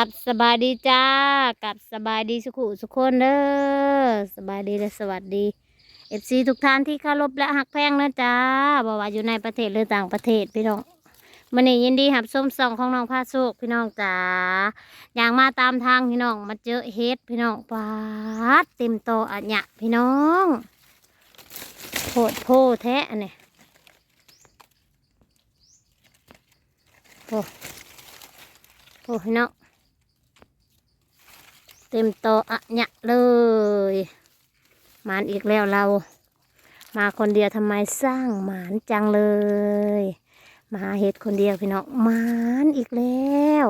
กับสบายดีจ้ากับสบายดีสุขุสุขคนเด้อสบายดีและสวัสดีเอฟซีทุกท่านที่เคารพและหักแพงนะจ้าบอกว่าอยู่ในประเทศหรือต่างประเทศพี่น้องมันนี้ยินดีหับส้มซองของน้องพาโชคพี่น้องจ้าอย่างมาตามทางพี่น้องมาเจอเฮ็ดพี่น้องปาดเต็มโตอันเนี้ยพี่น้องโพดโพแท้อันเนี่ยโอ้โอ้พี่น้อง เต็มโตะอะเนี่ยเลยหมานอีกแล้วเรา มาคนเดียวทำไมสร้างหมานจังเลย มาเห็ดคนเดียวพี่น้องหมานอีกแล้ว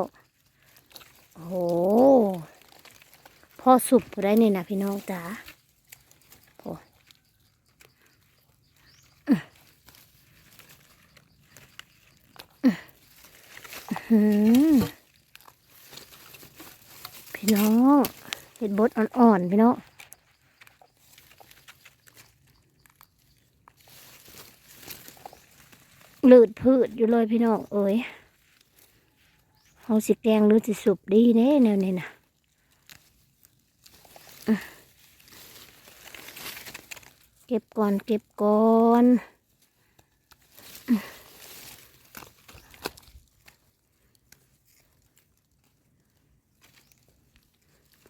โอ้โหพ่อสุบได้นี่นะพี่น้องจ๋าโอ้อื้ออื้อหือ พี่น้องเห็ ดบดอ่อนๆพี่น้องลืดพืดอยู่เลยพี่น้องเอ้ยเอาสิแกงหรือสิสุบดีเน่แนวนี้นะเก็บก่อนเก็บก่อน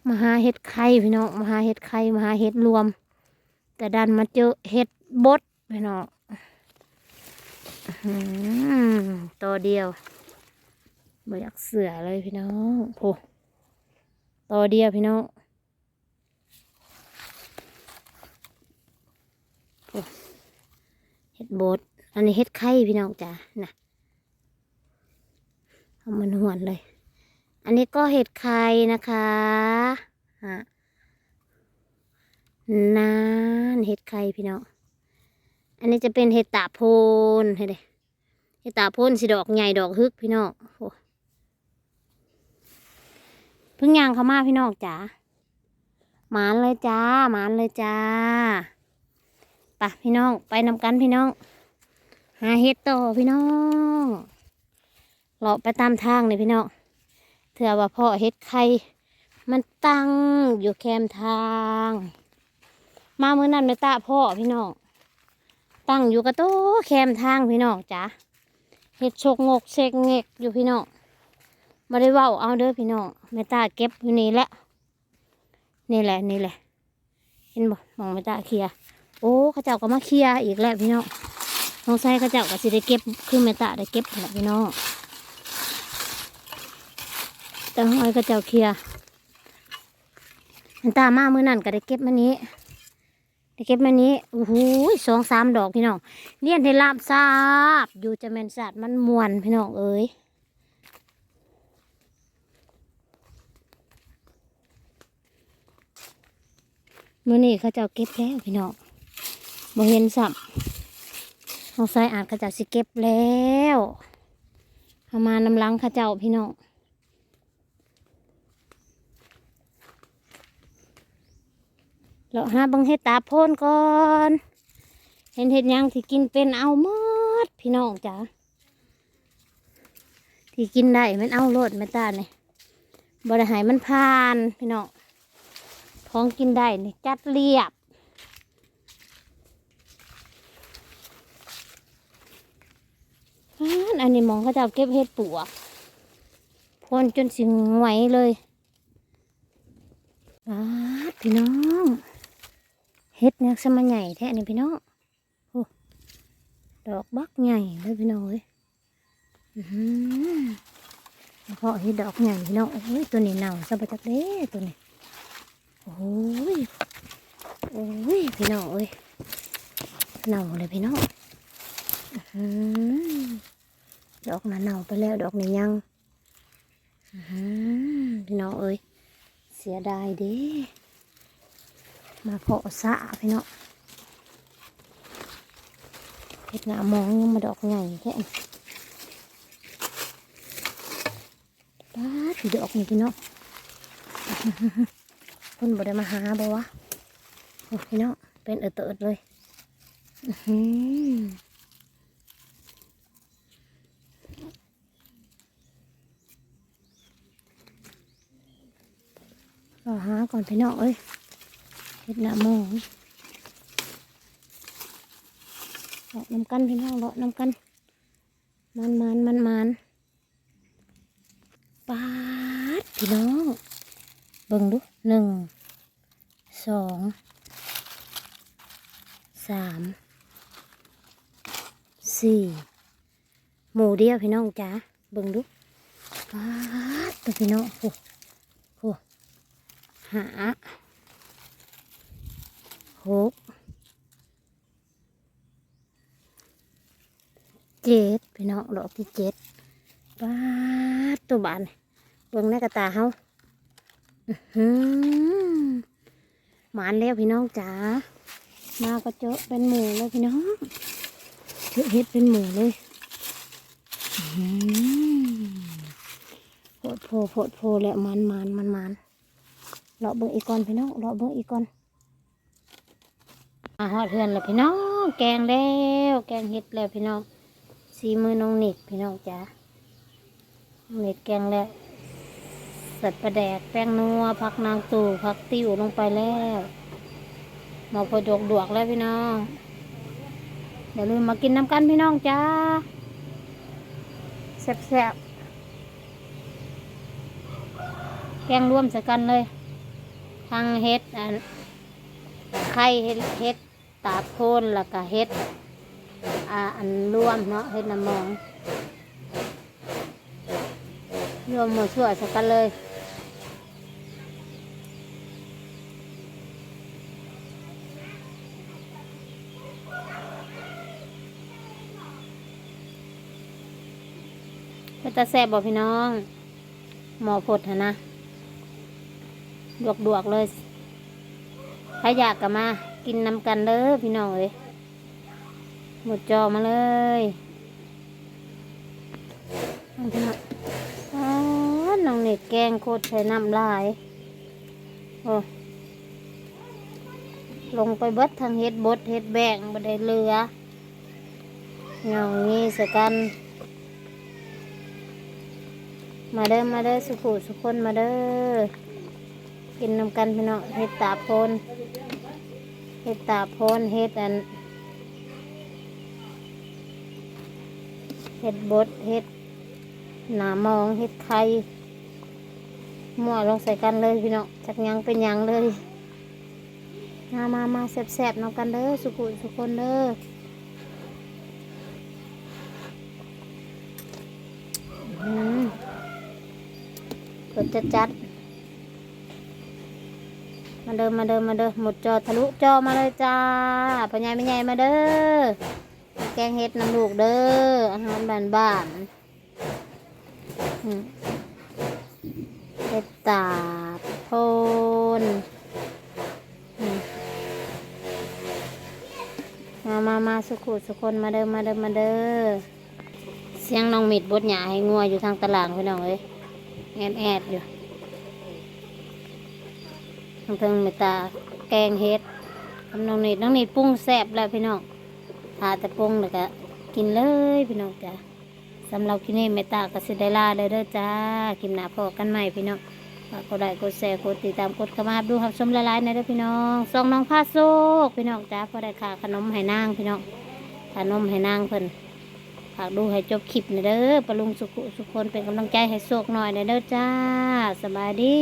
มาหาเห็ดไข่พี่น้องมาหาเห็ดไข่มาหาเห็ดรวม แต่ดันมาเจอเห็ดบดพี่น้องอื้อหือตัวเดียวบ่อยากเสือเลยพี่น้องโผตัวเดียวพี่น้องโผเห็ดบดอันนี้เห็ดไข่พี่น้องจ้ะนะเอามันหวนเลย อันนี้ก็เห็ดไข่นะคะฮะนานเห็ดไข่พี่น้อง อันนี้จะเป็นเห็ดตาโพนเห็ดเห็ดตาโพนสีดอกใหญ่ดอกฮึกพี่น้องเพิ่งย่างเขามาพี่น้องจ๋าหมานเลยจ้าหมานเลยจ้าไปะพี่น้องไปนำกันพี่น้อง หาเห็ดต่อพี่น้องเลาะไปตามทางเลยพี่น้อง เถื่อว่าพ่อเห็ดไข่มันตั้งอยู่แคมทาง มาเมื่อนั้นไม่ตาพ่อพี่น้องตั้งอยู่กระโต๊ะแคมทางพี่น้องจ้ะเห็ดโชกงกเชกเงกอยู่พี่น้องมาได้เว้าเอาเด้อพี่น้องแม่ตาเก็บอยู่นี่แหละ นี่แหละนี่แหละ เห็นบ่มองแม่ตาเคลียโอ้ข้าเจ้าก็มาเคลียอีกแล้วพี่น้องน้องไส้ข้าเจ้าก็สิได้เก็บคือแม่ตาได้เก็บแหละพี่น้อง แต่ห้อยเข้าเจ้าเคลียร์แม่ตามาเมื่อนั้นก็ได้เก็บมานี้ได้เก็บมานี้โอ้โหสองสามดอกพี่น้องเลี้ยให้ลาบซาบอยู่จะแมนสัตว์มันมวนพี่น้องเอ้ยมื่อนี้เขาเจ้าเก็บแล้วพี่น้องบ่เห็นสับน้องสายอาจเขาเจ้าสิเก็บแล้วเอามานำลังเขาเจ้าพี่น้อง เราหาบังเห็ดตาโพนก่อน เห็นเห็ดยังที่กินเป็นเอาหมดพี่น้องจ๋าที่กินได้มันเอาโลดไม่ตาเนี่ยบริหายมันผ่านพี่น้องของกินได้เนี่ยจัดเรียบอันนี้มองเขาจะเก็บเห็ดปวกพ่นจนสิงไหวเลยอ่าพี่น้อง เฮ็ดเนี่ยสมัใหญ่แท้นี่พี่น้องโอ้ดอกบักใหญ่เลยพี่น้องเอ้ยอือหือเพาะเฮ็ดดอกใหญ่พี่น้องโอ้ยตัวนี้เน่าซะประจักเด้ตัวนี้โอ้ยโอ้ยพี่น้องเอ้ยเน่าเลยพี่น้องอือหือดอกนั้นเน่าไปแล้วดอกนี้ยังอือหือพี่น้องเอ้ยเสียดายเด้ มาเพาะสะพี่เนาะเห็ดหนามองยังมาดอกใหญ่แค่นี้ป้าดดอกนี่พี่เนาะเพิ่นบ่ได้มาหาบ่วะโอ้พี่เนาะเป็นเออเติดเลยอื้อหือรอหาก่อนพี่น้องเอ้ย เห็ดหน้าหมองเลาะน้ำกันพี่น้องเลาะน้ำกัน มันมันมันมันปาดพี่น้องเบิ่งดูหนึ่งสองสามสี่หมูเดียวพี่น้องจ้าเบิ่งดูปาดตัวพี่น้องโอ้โหหา หกเจ็ดพี่น้องดอกที่เจ็ดปาดตัวบานเบิ่งในกระตาเฮาหมานแล้วพี่น้องจ๋ามาก็เจอเป็นหมูเลยพี่น้องเจอเห็ดเป็นหมูเลยอื้อหือโพดโพโพดโพและมันมันมันมันเลาะเบิ่งอีกก่อนพี่น้องเลาะเบิ่งอีกก่อน อาหอดเพื่อนแล้วพี่น้อง แกงแล้ว แกงเห็ดแล้วพี่น้องสีมือน้องนิกพี่น้องจ๋าน้องนิกแกงแล้วสัตว์ประแดกแป้งนัวผักนางตู่ผักติ้วลงไปแล้วหมอพอดกดวกแล้วพี่น้องอย่าลืมมากินน้ำกันพี่น้องจ้าแซ่บๆแกงร่วมใส่กันเลยทั้งเฮ็ดไข่เฮ็ดเฮ็ด ตาโคนแล้วก็เฮ็ดอ่าอันร่วมเนาะเฮ็ดน้ำมองรวมหมดชั่วใส่กันเลยเป็นตาแซ่บบอกพี่น้อง หมอพดหนนะดวกดวกๆเลยใครอยากก็มา กินน้ำกันเด้อพี่น้องเอ้ยหมดจอมาเลยอน้องอ๋อน้องเน็ตแกงโคตรใช้น้ำลายโอ้ลงไปเบิดทางเฮ็ดบดเฮ็ดแบงบ่ได้เหลือน้องนี่สกัน มาเด้อมาเด้อสุขุสุคนมาเด้อกินนำกันพี่น้องเฮ็ดตาพน เฮ็ดตาโพนเฮ็ดอันเฮ็ดบดเฮ็ดหนามองเฮ็ดไข่มั่วลงใส่กันเลยพี่น้องจักยังเป็นยังเลยมามามาแซ่บๆนำกันเด้อสุขุสุคนเด้ออืมรถจะจัด มาเดิมมาเดิมมาเดิมหมดจอทะลุจอมาเลยจ้าปัญญาไม่ใหญ่มาเด้อแกงเห็ดน้ำลูกเด้ออาหารบ้านบ้านๆอืมเห็ดตาบโพนมมามามาสุขุสุคนมาเดิมมาเดิมมาเด้อเสียงน้องมิดบดหยาให้งัวอยู่ทางตลาดพี่น้องเอ้ยแอดแอดอยู่ ทางเทิงเมตตาแกงเฮ็ดกำน้องนิดน้องนิดปรุงแซ่บแล้วพี่น้องทาแต่ปรุงแล้วก็กินเลยพี่น้องจ้ะสำหรับคลิปนี้เมตตาก็สิไดลาเด้อจ้าคลิปหน้าพอกันใหม่พี่น้องกดไลค์กดแชร์กดติดตามกดกระมาบดูครับชมละลายในเด้อพี่น้องซองน้องผ้าโซกพี่น้องจ้าพอได้ค่าขนมให้นางพี่น้องขนมให้นางเพิ่นฝากดูให้จบคลิปหน่อยเด้อปะลุงสุขุสุคนเป็นกำลังใจให้โศกหน่อยหน่อยเด้อจ้า สบายดี